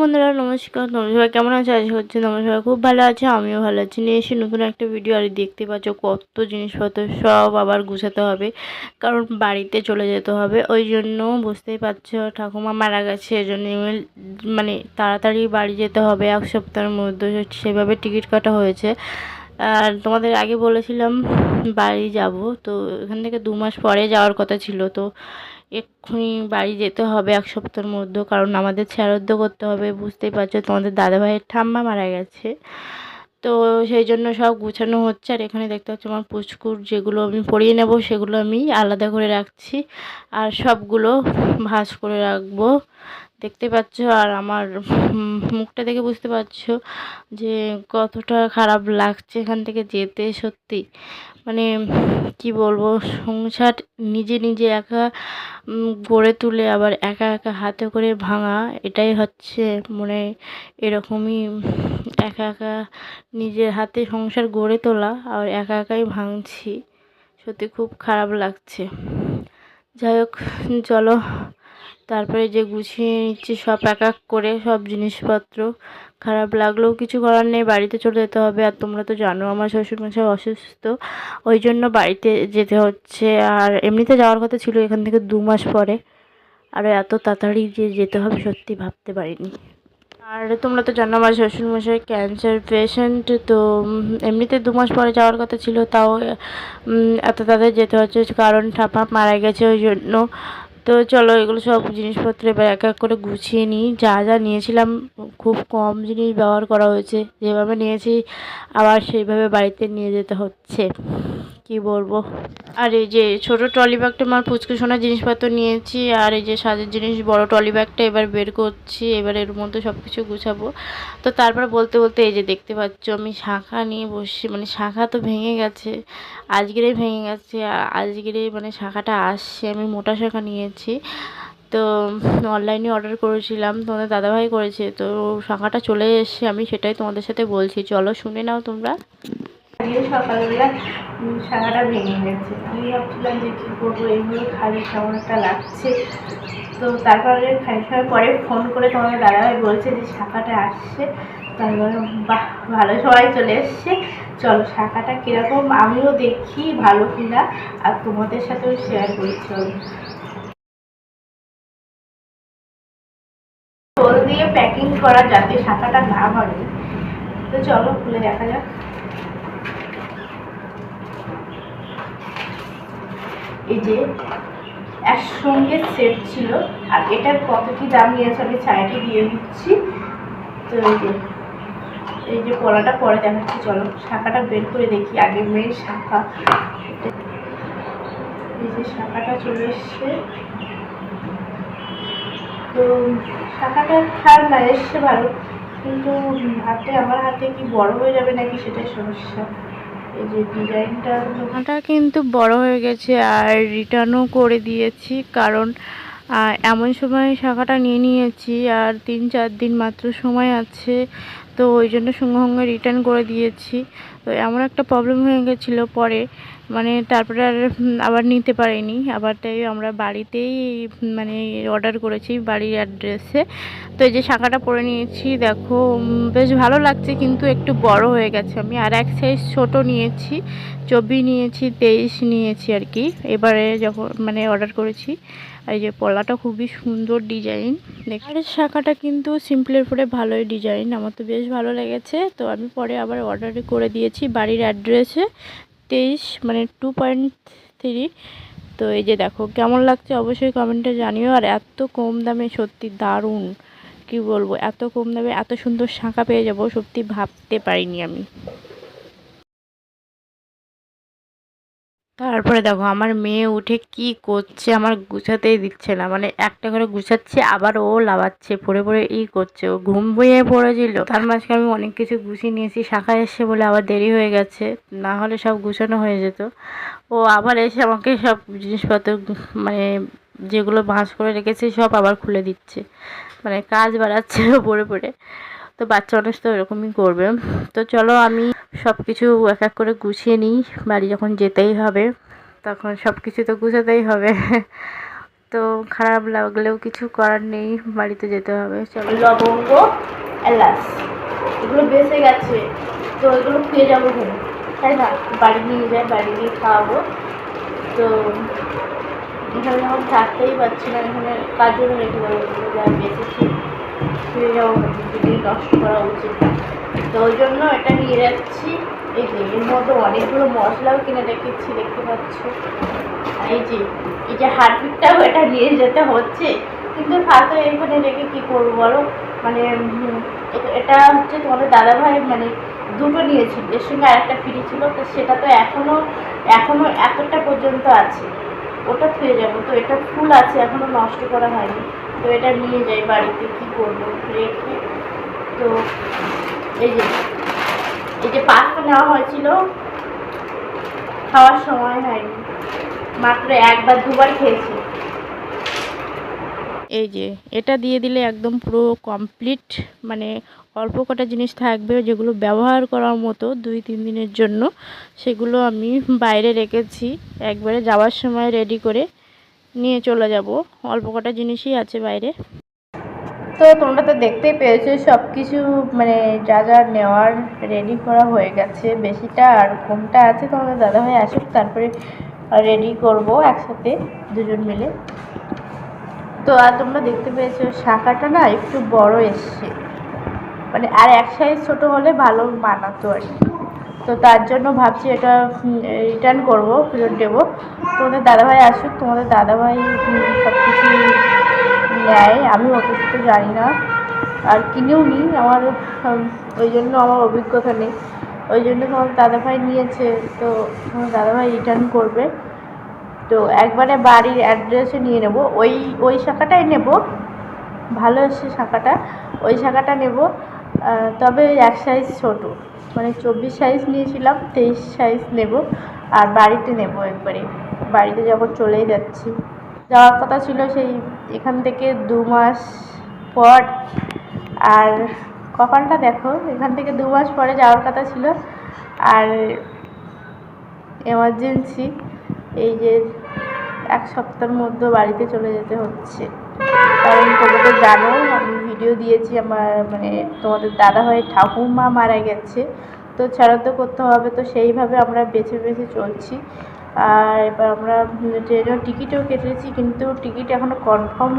বন্ধুরা, নমস্কার। তোমরা সবাই কেমন আছো? আজকে হচ্ছে তোমরা সবাই খুব ভালো আছে, আমিও ভালো আছি। নিয়ে এসে নতুন একটা ভিডিও আর দেখতে পাচ্ছ কত জিনিসপত্র সব আবার গুছাতে হবে, কারণ বাড়িতে চলে যেতে হবে। ওই জন্য বুঝতেই পারছ, ঠাকুমা মারা গেছে, এই জন্য মানে তাড়াতাড়ি বাড়ি যেতে হবে। এক সপ্তাহের মধ্যে সেভাবে টিকিট কাটা হয়েছে। আর তোমাদের আগে বলেছিলাম বাড়ি যাব, তো এখান থেকে দু মাস পরে যাওয়ার কথা ছিল, তো এক্ষুনি বাড়ি যেতে হবে এক সপ্তাহের মধ্যে, কারণ আমাদের শ্রাদ্ধ করতে হবে, বুঝতেই পারছ, তোমাদের দাদাভাইয়ের ঠাম্মা মারা গেছে। তো সেই জন্য সব গুছানো হচ্ছে, আর এখানে দেখতে পাচ্ছি আমার পুচকুর যেগুলো আমি পরিয়ে নেব, সেগুলো আমি আলাদা করে রাখছি, আর সবগুলো ভাঁজ করে রাখব। দেখতে পাচ্ছ আর আমার মুখটা দেখে বুঝতে পারছ যে কতটা খারাপ লাগছে এখান থেকে যেতে সত্যি। মানে কি বলব, সংসার নিজে নিজে একা গড়ে তুলে আবার একা একা হাতে করে ভাঙা, এটাই হচ্ছে মনে এরকমই একা একা নিজের হাতে সংসার গড়ে তোলা আর একা একাই ভাঙছি। সত্যি খুব খারাপ লাগছে। যাই হোক, চলো তারপরে যে গুছিয়ে নিচ্ছি সব এক এক করে সব জিনিসপত্র, খারাপ লাগলেও কিছু করার নেই, বাড়িতে চলে যেতে হবে। আর তোমরা তো জানো আমার শ্বশুরমশাই অসুস্থ, ওই জন্য বাড়িতে যেতে হচ্ছে। আর এমনিতে যাওয়ার কথা ছিল এখান থেকে দু মাস পরে। আর এত তাড়াতাড়ি যে যেতে হবে সত্যি ভাবতে পারিনি। আর তোমরা তো জানো আমার শ্বশুরমশাই ক্যান্সার পেশেন্ট তো এমনিতে দু মাস পরে যাওয়ার কথা ছিল, তাও এত তাদের যেতে হচ্ছে। কারণ ঠাপা মারা গেছে, ওই জন্য তো চলো এগুলো সব জিনিসপত্র এবার এক এক করে গুছিয়ে নিই। যা যা নিয়েছিলাম, খুব কম জিনিস ব্যবহার করা হয়েছে। যেভাবে নিয়েছি, আবার সেইভাবে বাড়িতে নিয়ে যেতে হচ্ছে। কি বলব? আর এই যে ছোট ট্রলি ব্যাগটা আমার পুচকু সোনার জিনিসপত্র নিয়েছি, আর এই যে সাজের জিনিস, বড় ট্রলি ব্যাগটা এবার বের করছি, এবার এর মধ্যে সব কিছু গুছাবো। তো তারপর বলতে বলতে এই যে দেখতে পাচ্ছ, আমি শাখা নিয়ে বসছি মানে শাখা তো ভেঙে গেছে, আজকেরই ভেঙে গেছে আজকেরই মানে শাখাটা আসছে, আমি মোটা শাখা নিয়েছি। তো অনলাইনে অর্ডার করেছিলাম, তোমাদের দাদাভাই করেছে, তো শাখাটা চলে এসছে, আমি সেটাই তোমাদের সাথে বলছি, চলো শুনে নাও তোমরা। আজকে সকালবেলা শাখাটা ভেঙে গেছে। আমি ভাবছিলাম যে কী করব এইগুলো খালি কেমন একটা লাগছে। তো তারপরে খালি সময় পরে ফোন করে তোমাদের দাদাভাই বলছে যে শাখাটা আসছে। তারপরে বাহ, ভালো সবাই চলে এসছে। চলো, শাখাটা কীরকম? আমিও দেখি, ভালো কিনা। আর তোমাদের সাথেও শেয়ার করি, চলো। দিয়ে প্যাকিং করা যাতে শাখাটা না ভাঙে তো চলো, খুলে দেখা যাক। এই যে একসঙ্গে সেট ছিল, আর এটার কত কি দাম নিয়েছে আমি সাইডে দিয়ে দিচ্ছি। তো এই যে এই যে পড়াটা পরে দেখাচ্ছি, চলো শাখাটা বের করে দেখি আগে মেয়ের শাখা। এই যে শাখাটা চলে এসছে। তো শাখাটা খারাপ না, এসছে ভালো। কিন্তু হাতে, আমার হাতে কি বড় হয়ে যাবে নাকি সেটাই সমস্যা। ডিজাইনটা দোকানটা কিন্তু বড় হয়ে গেছে আর রিটার্নও করে দিয়েছি, কারণ এমন সময় শাখাটা নিয়ে নিয়েছি আর তিন চার দিন মাত্র সময় আছে, তো ওই জন্য সঙ্গে সঙ্গে রিটার্ন করে দিয়েছি। তো এমন একটা প্রবলেম হয়ে গেছিল পরে মানে তারপরে আর আবার নিতে পারিনি। আবার তাই আমরা বাড়িতেই মানে অর্ডার করেছি বাড়ির অ্যাড্রেসে তো এই যে শাখাটা পরে নিয়েছি, দেখো বেশ ভালো লাগছে কিন্তু একটু বড় হয়ে গেছে। আমি আর এক সাইজ ছোট নিয়েছি, চব্বিশ নিয়েছি, তেইশ নিয়েছি আর কি। এবারে যখন মানে অর্ডার করেছি, এই যে পলাটা খুবই সুন্দর ডিজাইন আর শাখাটা কিন্তু সিম্পলের পরে ভালোই ডিজাইন আমার তো বেশ ভালো লেগেছে। তো আমি পরে আবার অর্ডার করে দিয়েছি। বাড়ির অ্যাড্রেসে তেইশ মানে টু পয়েন্ট থ্রি তো এই যে দেখো, কেমন লাগছে অবশ্যই কমেন্টে জানিও। আর এত কম দামে সত্যি দারুণ, কি বলব, এত কম দামে এত সুন্দর শাঁখা পেয়ে যাব, সত্যি ভাবতে পারিনি আমি। তারপরে দেখো, আমার মেয়ে উঠে কি করছে আমার গুছাতেই দিচ্ছে না। মানে একটা করে গুছাচ্ছে, আবার ও লাভাচ্ছে পড়ে পড়ে ই করছে। ও ঘুম বইয়ে পড়েছিল। তার মাঝখানে আমি অনেক কিছু গুছিয়ে নিয়েছি। শাখা এসে বলে আবার দেরি হয়ে গেছে। না হলে সব গুছানো হয়ে যেত। ও আবার এসে আমাকে সব জিনিসপত্র মানে যেগুলো ভাঁজ করে রেখেছে সব আবার খুলে দিচ্ছে। মানে কাজ বাড়াচ্ছে পড়ে পড়ে। তো বাচ্চা মানুষ তো এরকমই করবে। তো চলো আমি সব কিছু এক এক করে গুছিয়ে নিই। বাড়ি যখন যেতেই হবে, তখন সব কিছু তো গুছাতেই হবে। তো খারাপ লাগলেও কিছু করার নেই, বাড়িতে যেতে হবে। চলো। লবঙ্গ, এলাচ, এগুলো বেঁচে গেছে। তো এগুলো খেয়ে যাব তাই না? বাড়ি নিয়ে যাই, বাড়ি গিয়ে খাওয়াবো। তো এখানে যখন থাকতেই পারছি না, এখানে কাজও রেখে দেবো যা বেঁচেছি খেয়ে যাব যদি নষ্ট করা উচিত তো ওই জন্য এটা নিয়ে যাচ্ছি এই যে এর মধ্যে অনেকগুলো মশলাও কিনে রেখেছি দেখতে পাচ্ছ এই যে এই যে হারপিকটাও এটা নিয়ে যেতে হচ্ছে, কিন্তু ফালতু এখানে রেখে কী করব বলো? মানে এটা হচ্ছে তোমাদের দাদাভাই মানে দুটো নিয়েছিল এর সঙ্গে আরেকটা ফ্রি ছিল তো সেটা তো এখনও এখনও এতটা পর্যন্ত আছে। ওটা থুয়ে যাব, তো এটা ফুল আছে এখনও নষ্ট করা হয়নি। তো এটা নিয়ে যাই বাড়িতে কী করব রেখে। তো এই যে এই যে পাস্তা নেওয়া হয়েছিল, খাওয়ার সময় হয়নি, মাত্র একবার দুবার খেয়েছি। এই যে, এটা দিয়ে দিলে একদম পুরো কমপ্লিট মানে অল্প কটা জিনিস থাকবে যেগুলো ব্যবহার করার মতো দুই তিন দিনের জন্য, সেগুলো আমি বাইরে রেখেছি। একবারে যাওয়ার সময় রেডি করে নিয়ে চলে যাব। অল্প কটা জিনিসই আছে বাইরে। তো তোমরা তো দেখতেই পেয়েছ সব কিছু মানে যা যা নেওয়ার রেডি করা হয়ে গেছে। বেশিটা আর কমটা আছে তোমাদের দাদাভাই আসুক, তারপরে রেডি করব একসাথে দুজন মিলে। তো আর তোমরা দেখতে পেয়েছ, শাখাটা না একটু বড় এসছে। মানে আর এক সাইজ ছোটো হলে ভালো মানাতো আর তো তার জন্য ভাবছি এটা রিটার্ন করব, ফেরত দেবো। তোমাদের দাদাভাই আসুক, তোমাদের দাদাভাই সব কিছু নেয়, আমি অত কিছু জানি না। আর কিনেও নিই আমার ওই জন্য আমার অভিজ্ঞতা নেই। ওই জন্য তোমার দাদাভাই নিয়েছে, তো তোমার দাদাভাই রিটার্ন করবে। তো একবারে বাড়ির অ্যাড্রেসে নিয়ে নেব। ওই ওই শাখাটাই নেব। ভালো এসছে শাখাটা। ওই শাখাটা নেব। তবে এক সাইজ ছোট। মানে চব্বিশ সাইজ নিয়েছিলাম, তেইশ সাইজ নেব। আর বাড়িতে নেব একবারে। বাড়িতে যখন চলেই যাচ্ছি। যাওয়ার কথা ছিল সেই এখান থেকে দু মাস পর। আর কপালটা দেখো, এখান থেকে দু মাস পরে যাওয়ার কথা ছিল। আর এমার্জেন্সি এই যে এক সপ্তাহের মধ্যে বাড়িতে চলে যেতে হচ্ছে। কারণ তোমরা তো জানো, আমি ভিডিও দিয়েছি আমার মানে তোমাদের দাদা ভাই ঠাকুমা মারা গেছে। তো ছাড়া তো করতে হবে, তো সেইভাবে আমরা বেছে বেছে চলছি। আর এবার আমরা ট্রেনের টিকিটও কেটেছি, কিন্তু টিকিট এখনও কনফার্ম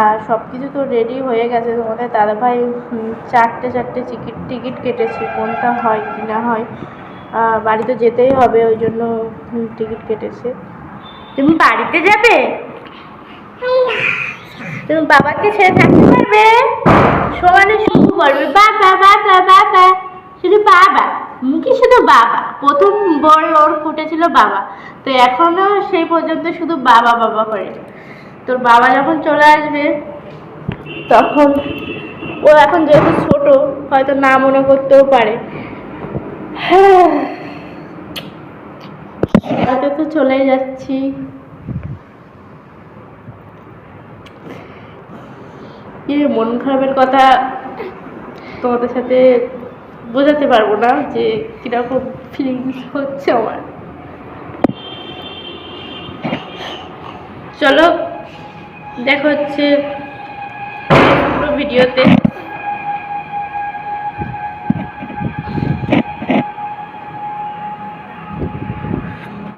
আর সব কিছু তো রেডি হয়ে গেছে। তোমাদের দাদাভাই চারটে চারটে টিকিট টিকিট কেটেছি, কোনটা হয়, কি না হয়। বাড়িতে যেতেই হবে, ওই জন্য টিকিট কেটেছে। তুমি বাড়িতে যাবে? তুমি বাবাকে ছেড়ে থাকতে পারবে? বাবা শুধু বাবা, মুখে শুধু বাবা। প্রথম বড় ওর ফুটেছিল বাবা। তো এখনও সেই পর্যন্ত শুধু বাবা বাবা করে। তোর বাবা যখন চলে আসবে, তখন ও এখন যেহেতু ছোট, হয়তো না মনে করতেও পারে। হয়তো তো চলেই যাচ্ছি। মন খারাপের কথা তোমাদের সাথে বোঝাতে পারব না যে কীরকম ফিলিংস হচ্ছে আমার। চলো দেখা হচ্ছে ভিডিওতে